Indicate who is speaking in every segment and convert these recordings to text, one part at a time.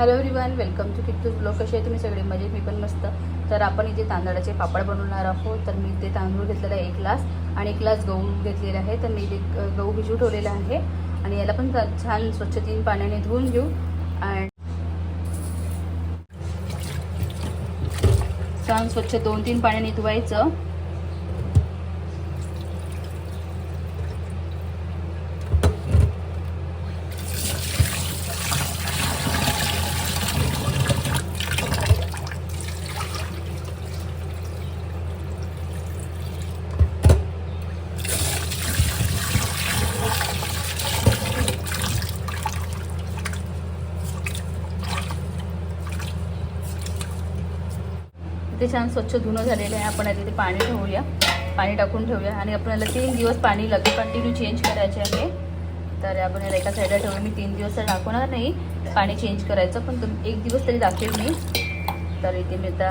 Speaker 1: Hello everyone welcome to Kittu's blog कसे आहे तुम्ही सगळे? मजेत? मी पण मस्त. तर आपण इथे तांदळाचे पापड बनवणार आहोत. तर मी इथे तांदूळ घेतलेला आहे एक ग्लास आणि एक ग्लास गहू घेतलेला आहे. तर मी इथे गहू भिजू ठेवलेला आहे आणि याला पण छान स्वच्छ तीन पाण्याने धुवून घेऊ. आणि छान स्वच्छ दोन तीन पाण्याने धुवायचं. छान स्वच्छ धुणं झालेलं आहे. आपण आता ते पाणी ठेवूया. पाणी टाकून ठेवूया. आणि आपल्याला तीन दिवस पाणी लगेच कंटिन्यू चेंज करायचे आहे. तर आपण याला एका साईडला ठेवून मी तीन दिवस तर दाखवणार नाही. पाणी चेंज करायचं पण तुम एक दिवस तरी दाखवेल मी. तर इथे मी आता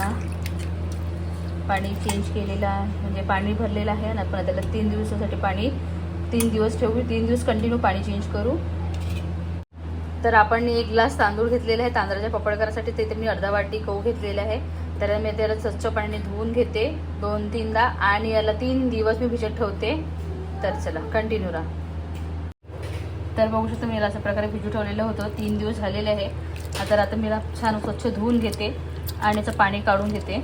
Speaker 1: पाणी चेंज केलेलं आहे. म्हणजे पाणी भरलेलं आहे आणि आपण त्याला तीन दिवसासाठी पाणी तीन दिवस ठेवू तीन दिवस कंटिन्यू पाणी चेंज करू. तर आपण एक ग्लास तांदूळ घेतलेला आहे. तांदळाच्या पपड करायसाठी तिथे मी अर्धा वाटी गहू घेतलेला आहे. तर मी त्याला स्वच्छ पाण्याने धुवून घेते दोन तीनदा आणि याला तीन दिवस मी भिजत ठेवते. तर चला कंटिन्यू राहा. तर बघू शकतो मी याला अशा प्रकारे भिजू ठेवलेलं होतं. तीन दिवस झालेले आहे. आता आता मी छान स्वच्छ धुवून घेते आणि याचं पाणी काढून घेते.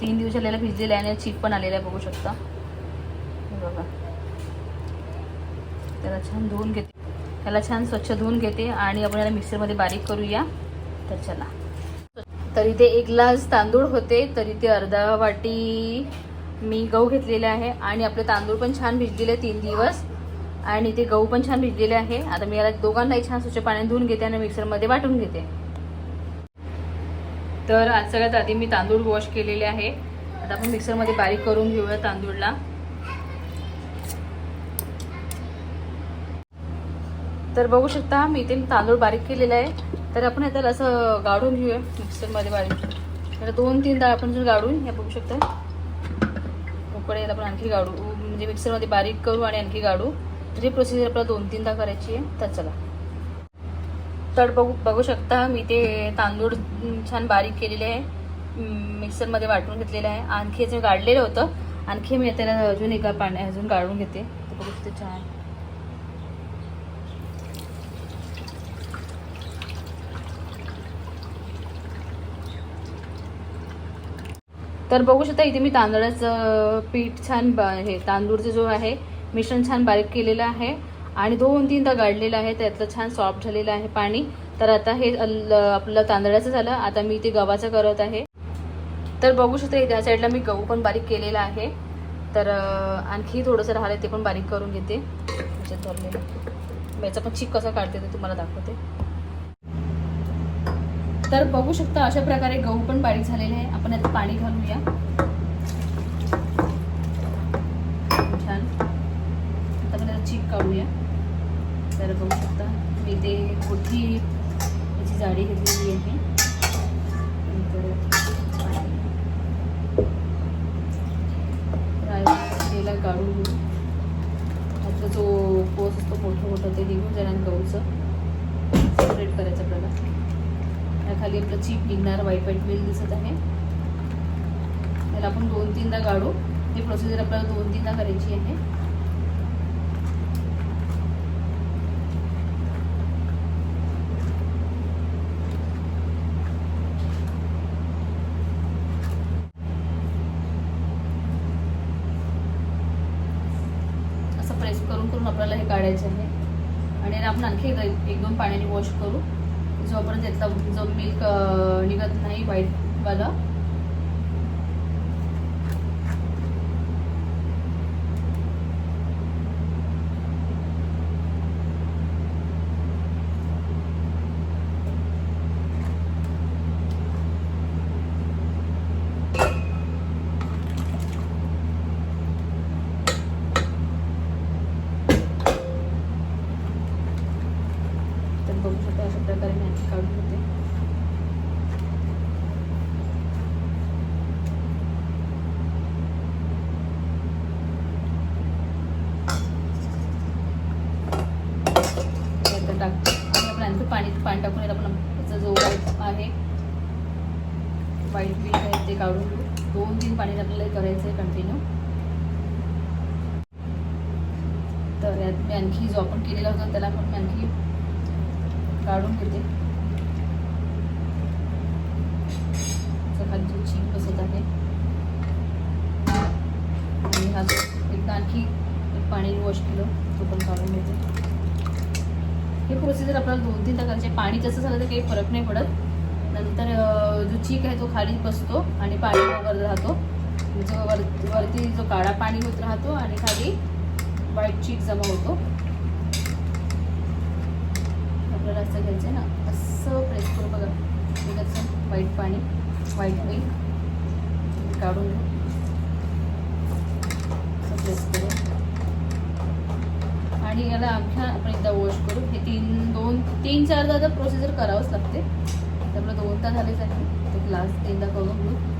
Speaker 1: तीन दिवस झालेला भिजलेला आहे आणि चीप पण आलेला आहे बघू शकता. बघा. त्याला छान धुवून घेते. याला छान स्वच्छ धुवून घेते आणि आपण याला मिक्सरमध्ये बारीक करूया. तर चला. तर इथे एक ग्लास तांदूळ होते तर इथे अर्धा वाटी मी गहू घेतलेले आहे आणि आपले तांदूळ पण छान भिजलेले तीन दिवस. आणि इथे गहू पण छान भिजलेले आहे. आता मी याला दोघांनाही छान स्वच्छ पाण्याने धुवून घेते आणि मिक्सरमध्ये वाटून घेते. तर आज सगळ्यात आधी मी तांदूळ वॉश केलेले आहे. आता आपण मिक्सरमध्ये बारीक करून घेऊया तांदूळला. तर बघू शकता मी इथे तांदूळ बारीक केलेला आहे. तर आपण याला असं गाळून घेऊया मिक्सरमध्ये बारीक. तर दोन तीन डाळ आपण जर गाडून या बघू शकता. उकडे आपण आणखी गाडू म्हणजे मिक्सरमध्ये बारीक करू आणि आणखी गाडू म्हणजे प्रोसिजर आपल्याला दोन तीनदा करायची आहे तर चला. तर बघू बघू शकता मी ते तांदूळ छान बारीक केलेले आहे. मिक्सरमध्ये वाटून घेतलेलं आहे. आणखी जे गाडलेलं होतं आणखी मी त्याला अजून एका पाण्या अजून गाळून घेते. बघू शकते छान. तर बघू शकता इथे मी तांदळाचं पीठ छान बा हे तांदूळचं जो आहे मिश्रण छान बारीक केलेलं आहे आणि दोन तीनदा गाडलेलं आहे त्यातलं छान सॉफ्ट झालेलं आहे पाणी. तर आता हे अल- आपलं तांदळाचं झालं. आता मी ते गव्हाचं करत आहे. तर बघू शकता इथे या साईडला मी गहू पण बारीक केलेला आहे. तर आणखी थोडंसं राहिलं ते पण बारीक करून घेते. त्याच्यात भरलेलं याचा पण चिक कसा काढते ते तुम्हाला दाखवते. तर बघू शकता अशा प्रकारे गहू पण बारीक झालेले आहे. आपण यात पाणी घालूया. छान. आता आपण याचा चीक काढूया. तर बघू शकता मी ते मोठी याची जाडी घेतलेली आहे. नंतर काढून घेऊ. त्याचा जो पोस असतो मोठं मोठं ते निघून जाणार गहूचं. सेपरेट करायचं आपल्याला खाली आपलं चीप निघणार व्हाईट व्हाईट वेल दिसत आहे. त्याला आपण दोन तीनदा काढू हे प्रोसिजर आपल्याला दोन तीनदा करायची आहे. असं प्रेस करून करून आपल्याला हे काढायचं आहे. आणि आपण आणखी एक दोन पाण्याने वॉश करू. जोपर्यंत त्यातला जो मिल्क निघत नाही व्हाईटवाला तर बघू शकता अशा प्रकारे मी आणखी काढून घेते पाणी पाणी टाकून यात आपण त्याचा जो आहे. वाईट बीट आहे ते काढून घेऊ. दोन तीन पाणी आपल्याला करायचं आहे कंटिन्यू तर यात मी आणखी जो आपण केलेला होता त्याला पण मी आणखी काढून घेते. खाली जो चीप बसत आहे. आणि हा जो एकदा आणखी एक पाणी वॉश केलं तो पण काढून घेते. हे प्रोसिजर आपल्याला दोन तीन करायचे पाणी जसं झालं तर काही फरक नाही पडत. नंतर जो चीक आहे तो खाली बसतो आणि पाणी वर राहतो. जो वर वरती जो काळा पाणी होत राहतो आणि खाली व्हाईट चीक जमा होतो. आपल्याला असं घ्यायचं आहे ना. असं प्रेस करू बघा. हे कसं व्हाईट पाणी व्हाईट मिल्क काढून घेऊ. असं प्रेस करू. आणि याला आणखी आपण एकदा वॉश करू. हे तीन दोन तीन चार दादा प्रोसिजर करावंच लागते. त्यामुळे दोन तास झालेच आहे. ते ग्लास तीनदा करून घेऊ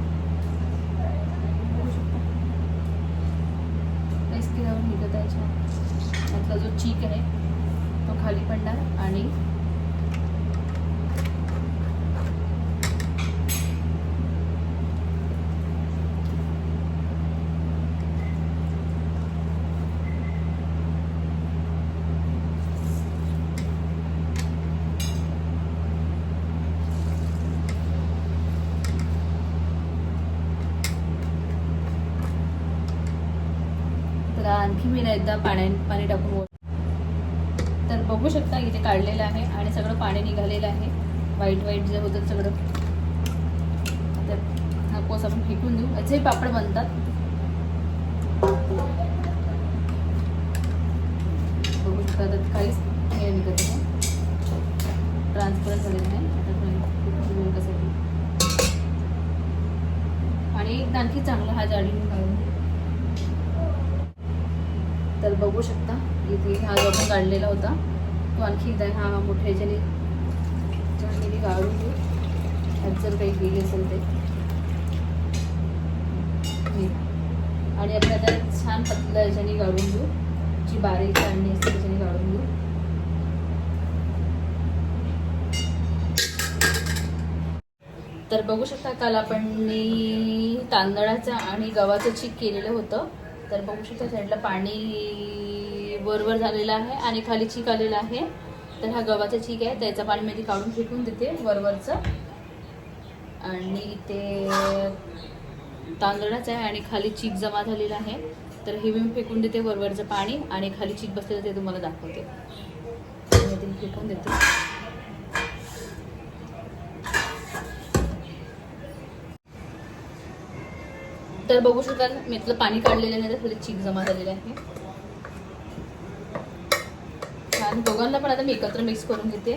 Speaker 1: निघत आहे त्यातला जो चीक आहे तो खाली पडणार आणि तर आणखी मी ना एकदा पाण्या पाणी टाकून तर बघू शकता इथे काढलेलं आहे आणि सगळं पाणी निघालेलं आहे. वाईट वाईट जे होतं सगळं. तर हा कोस आपण फेकून देऊ. याचे पापड बनतात. बघू शकता त्यात काहीच हे निघत नाही ट्रान्सपरंट झालेलं नाही. आणि एकदा आणखी चांगला हा जाडी काढून तर बघू शकता. इथे हा जो आपण काढलेला होता तो आणखी एकदा हा मोठ्या ह्याच्याने चांगली गाळून घेऊ. ह्यात जर काही गेली असेल ते आणि आपण आता छान पतलं ह्याच्याने गाळून घेऊ. जी बारीक काढणी असते त्याच्याने गाळून घेऊ. तर बघू शकता काल आपण तांदळाचं आणि गव्हाचं चीक केलेलं होतं. तर बघू शकता साईडला पाणी वरवर झालेलं आहे आणि खाली चीक आलेलं आहे. तर हा गव्हाचा चीक आहे. त्याचं पाणी मी काढून फेकून देते वरवरचं. आणि इथे तांदळाचं आहे आणि खाली चीक जमा झालेला आहे. तर हे मी फेकून देते वरवरचं पाणी आणि खाली चीक बसलेलं ते तुम्हाला दाखवते. मी फेकून देते. तर बघू शकाल मी इथलं पाणी काढलेलं नाही तर चीक जमा झालेलं आहे. छान. दोघांना पण आता मी एकत्र मिक्स करून घेते.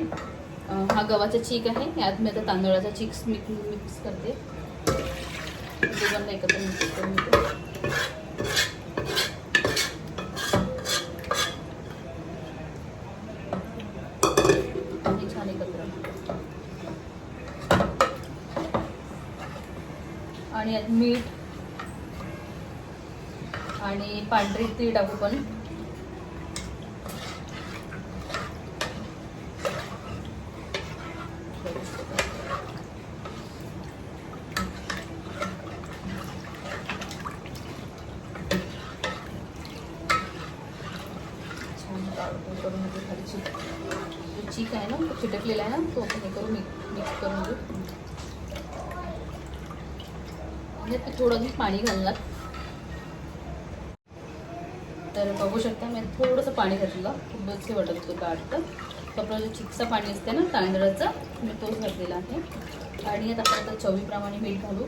Speaker 1: हा गव्हाचा चीक आहे यात मी आता तांदळाचा चीक मिक मिक्स करते. दोघांना एकत्र मिक्स करून घेते. आणि छान एकत्र. आणि यात मीठ आणि पांढरी ती टाकू पण. छान करून चिक चीक आहे ना तो चिटकलेला आहे ना तो आपण हे करून मिक्स करून घेऊ. म्हणजे ते थोडं मी पाणी घालणार. तर बघू शकता मी थोडंसं पाणी घातलं. खूपच हे वाटत होतं वाटतं तर. आपला जो चिकचा पाणी असते ना तांदळाचं मी तोच घातलेला आहे. आणि आता आपण आता चवीप्रमाणे मीठ घालू.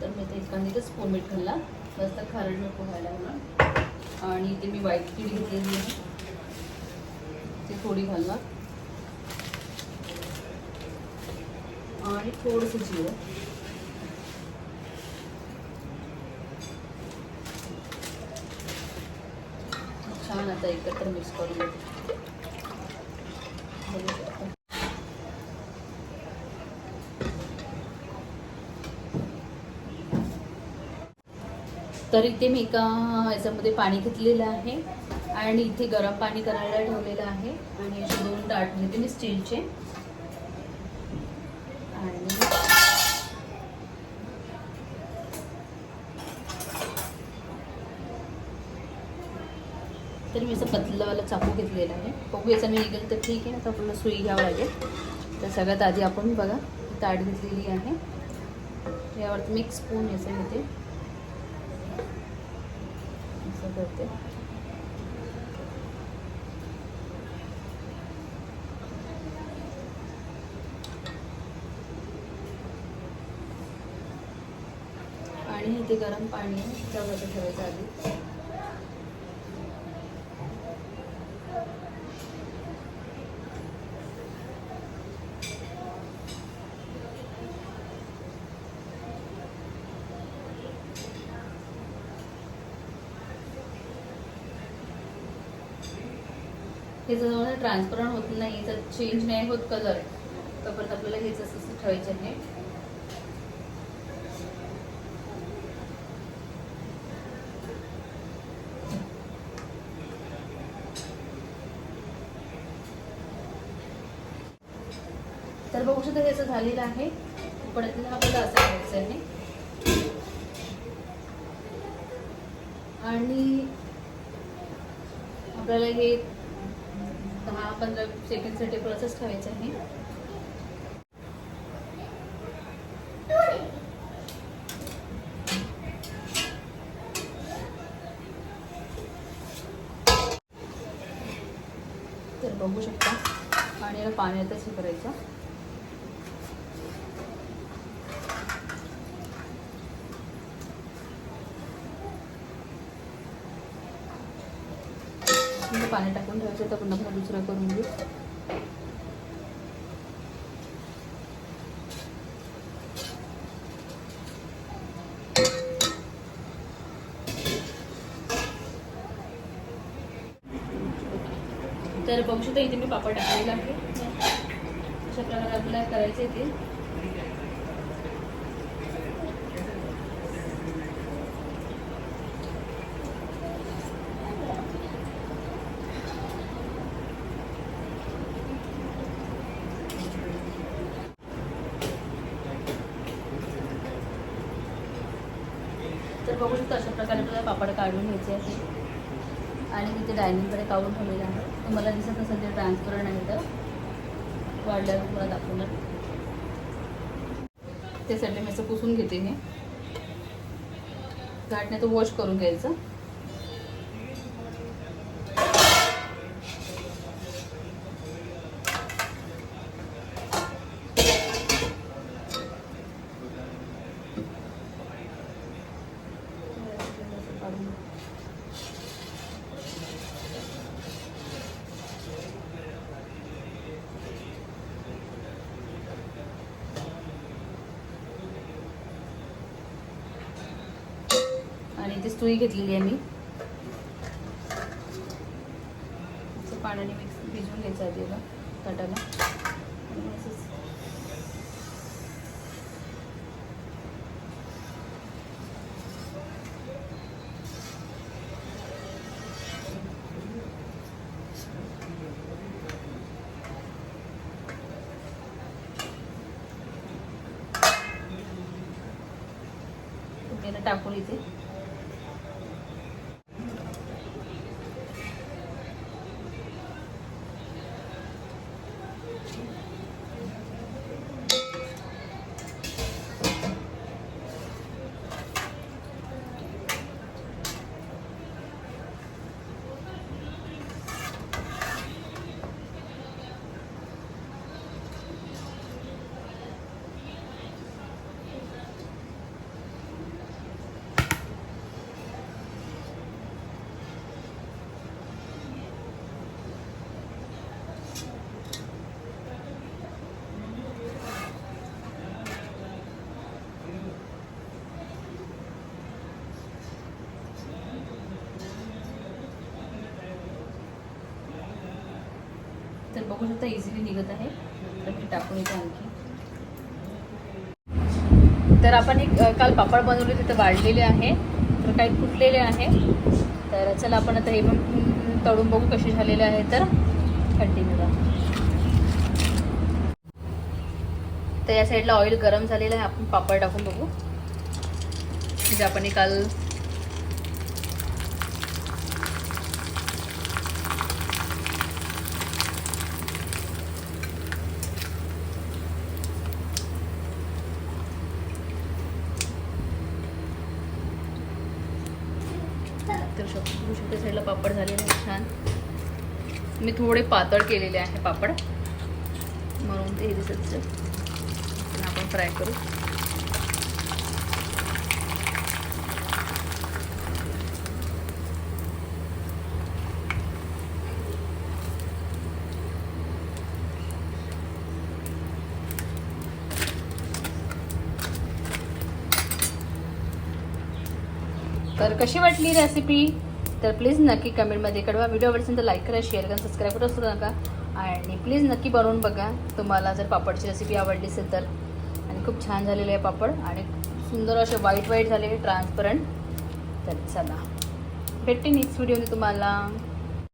Speaker 1: तर मी ते एखादी स्पून मीठ घालला जास्त खारड मीठ पोहायला म्हणून आणि इथे मी व्हाईट किडी घेतलेली आहे. ती थोडी घालणार. आणि थोडंसं जिरं छान आता एकत्र मिक्स करून घेते तर इथे मी एका याच्यामध्ये पाणी घेतलेलं आहे आणि इथे गरम पाणी करायला ठेवलेलं आहे आणि असे दोन ताट म्हणजे घेते मी स्टीलचे आणि तर मी असं पतलंवाला चाकू घेतलेला आहे. बघू याचा मी निघेल तर ठीक आहे. आता आपल्याला सुई घ्यावं लागेल. तर सगळ्यात आधी आपण बघा ताट घेतलेली आहे. यावरती मी एक स्पून याचं घेते. असं करते. आणि हे ते गरम पाणी आहे त्यामध्ये ठेवायचं आधी हे जर ट्रान्सपरंट होत नाही जर चेंज नाही होत कलर तर परत आपल्याला हेच असं ठेवायचे आहे. तर बघू शकता हे असं झालेलं आहे. परत आपल्याला असं करायचं आहे. आणि आपल्याला हे पंधरा सेकंडसाठी प्रोसेस ठेवायचं आहे. तर बघू शकता. आणि याला पाण्यातच हे करायचं म्हणजे पाणी टाकून ठेवायचं तर पुन्हा पुन्हा दुसरं करून घेऊ. तर बघू शकता इथे मी पापड टाकलेला आहे अशा प्रकारे आपल्याला करायचं आहे ते तर बघू शकतो अशा कापड काढून घ्यायचे आहे आणि मी ते डायनिंगकडे काढून ठेवलेलं आहे. तुम्हाला दिसत असेल ते ट्रान्सपरंट आहे तर वाढल्यावर तुम्हाला दाखवणार. त्यासाठी मी असं पुसून घेते हे. घाटने तो वॉश करून घ्यायचं काढून आणि सुई घेतलेली आहे मी. असं पाण्याने मिक्स भिजवून घ्यायचं आहे तिला ताटाला. टाकून इथे. तर बघू शकता इझिली निघत आहे. तर मी टाकून येते आणखी. तर आपण एक काल पापड बनवले तिथं वाढलेले आहे. तर काही फुटलेले आहे. तर चला आपण आता हे पण तळून बघू कसे झालेले आहे. तर कंटिन्यू तर या साईडला ऑइल गरम झालेलं आहे. आपण पापड टाकून बघू. जे आपण काल तर शक- बघू शकते साईडला पापड झालेले आहेत छान. मी थोडे पातळ केलेले आहे पापड. म्हणून ते हे दिसत आपण फ्राय करू. तर कशी वाटली रेसिपी तर प्लीज नक्की कमेंटमध्ये कळवा. व्हिडिओ आवडसेल तर लाईक करा शेअर करा सबस्क्राईब करा असू नका. आणि प्लीज नक्की बनवून बघा. तुम्हाला जर पापडची रेसिपी आवडली असेल तर. आणि खूप छान झालेले आहे पापड. आणि सुंदर असे व्हाईट व्हाईट झालेले ट्रान्सपरंट तर चला. भेटते नेक्स्ट व्हिडिओने तुम्हाला.